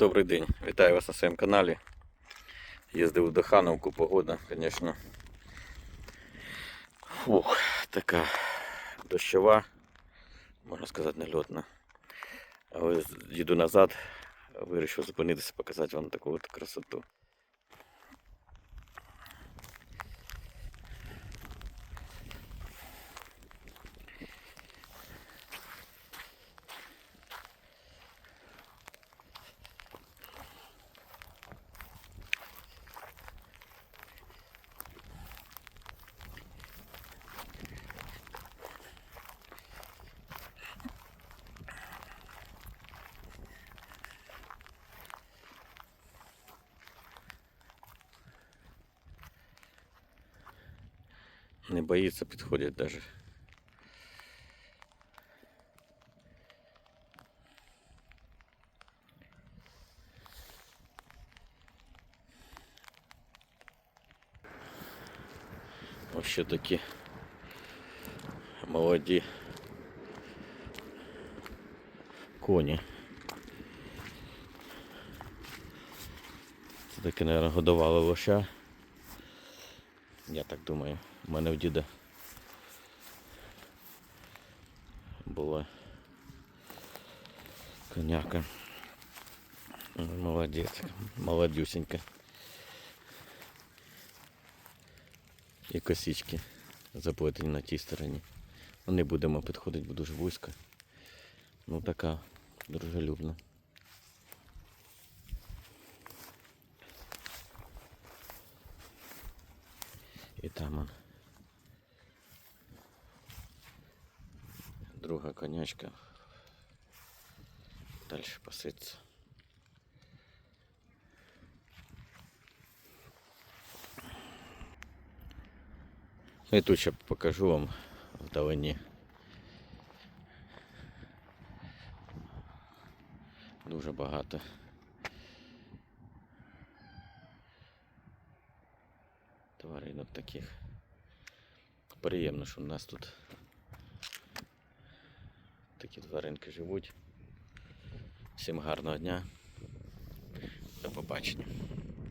Добрий день, вітаю вас на своєму каналі. Їздив до Хановку, погода, звісно. Фух, така дощова, можна сказати, нельотна. Але їду назад, вирішив зупинитися, показати вам таку от красоту. Не боїться, підходять даже. Ось ще такі молоді коні. Це таке, мабуть, годували лоша. Я так думаю. У мене в діда була коняка. Молодець, молодюсенька. І косички заплетені на тій стороні. Ну, не будемо підходити, бо дуже вузько. Ну така дружелюбна. І там он. Друга конячка. Дальше паситься. Ну і тут ще покажу вам вдалині. Дуже багато. Тваринок таких. Приємно, що в нас тут такі тваринки живуть. Всім гарного дня. До побачення.